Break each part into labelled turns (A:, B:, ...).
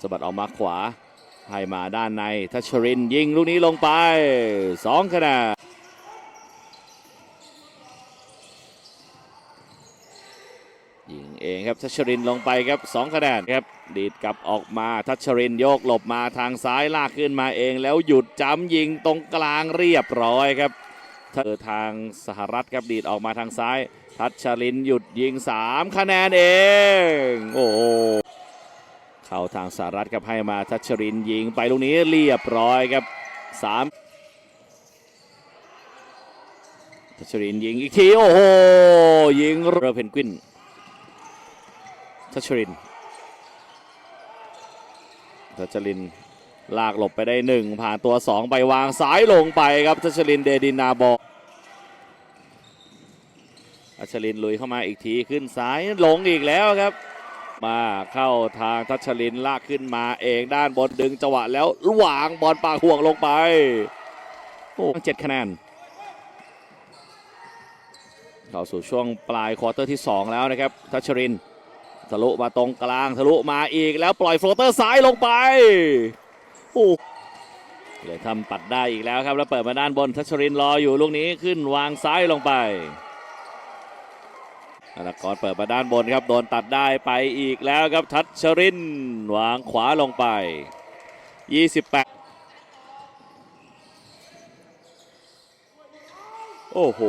A: สะบัดออกมาขวาให้มาด้านในทัชรินยิงลูกนี้ลงไปสองคะแนนยิงเองครับทัชรินลงไปครับสองคะแนนครับ ดีดกลับออกมาทัชรินโยกหลบมาทางซ้ายลากขึ้นมาเอง แล้วหยุดจ้ำยิงตรงกลางเรียบร้อยครับเธอทางสหรัฐครับดีดออกมาทางซ้าย ทัชรินหยุดยิง 3 คะแนนเอง โอ้ เข้าทางสหรัฐครับให้มาทัชรินยิงไปลูกนี้เรียบร้อยครับ3ทัชรินยิงอีกทีโอ้โหยิงเรือเพนกวินทัชรินทัชรินลากหลบไปได้หนึ่งผ่านตัว2ไปวางสายลงไปครับทัชรินเดดินนาบอลอัชรินลุยเข้ามาอีกทีขึ้นซ้ายลงอีกแล้วครับ มาเข้าทางทัชรินลากขึ้นมาเองด้านบนดึงจังหวะแล้ววางบอลปากห่วงลงไปโอ้เจ็ดคะแนนเข้าสู่ช่วงปลายควอเตอร์ที่ 2 แล้วนะครับ ทัชรินทะลุมาตรงกลางทะลุมาอีกแล้วปล่อยโฟลเตอร์ซ้ายลงไปโอ้เลยทำปัดได้อีกแล้วครับ แล้วเปิดมาด้านบนทัชรินรออยู่ลูกนี้ขึ้นวางซ้ายลงไป ธนากรเปิดมาด้านบนครับ โดนตัดได้ไปอีกแล้วครับ ทัชรินวางขวาลงไป 28 โอ้โห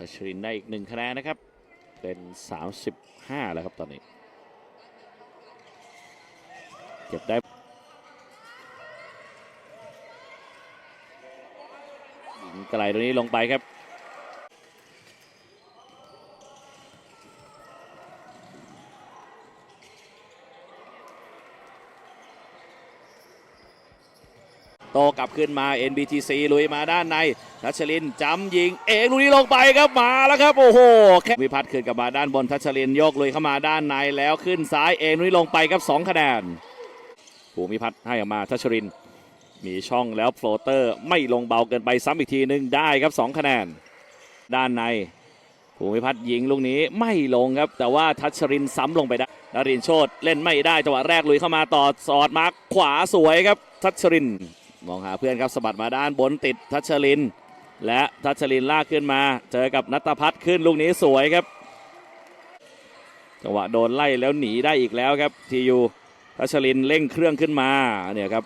A: ทัชรินได้อีกหนึ่งคะแนนนะครับ เป็น 35 แล้วครับตอนนี้เก็บได้ยิงไกลตรงนี้ลงไปครับ โตกลับขึ้นมา NBTC ลุยมาด้านในทัชลินจำยิง เองลูกนี้ลงไปครับมาแล้วครับโอ้โหแค่วิพัฒน์ขึ้นกลับมาด้านบนทัชลินโยกลุยเข้ามาด้านในแล้วขึ้นซ้ายเองลูกนี้ลงไปครับ2คะแนนภูมิพัฒน์ให้ออกมาทัชริน มีช่องแล้วโฟลเตอร์ไม่ลงเบาเกินไปซ้ำอีกทีหนึงได้ครับ2คะแนน ด้านในภูมิพัฒน์ยิงลูกนี้ไม่ลงครับ แต่ว่าทัชรินซ้ำลงไปได้นรินทร์โชตเล่นไม่ได้จังหวะแรกลุยเข้ามาต่อสอดมาร์คขวาสวยครับทัชริน มองหาเพื่อนครับสะบัดมาด้านบนติดทัชลิน และทัชลินลากขึ้นมา เจอกับนัตพัฒน์ขึ้นลูกนี้สวยครับจังหวะโดนไล่แล้วหนีได้อีกแล้วครับทียูทัชลินเร่งเครื่องขึ้นมาเนี่ยครับ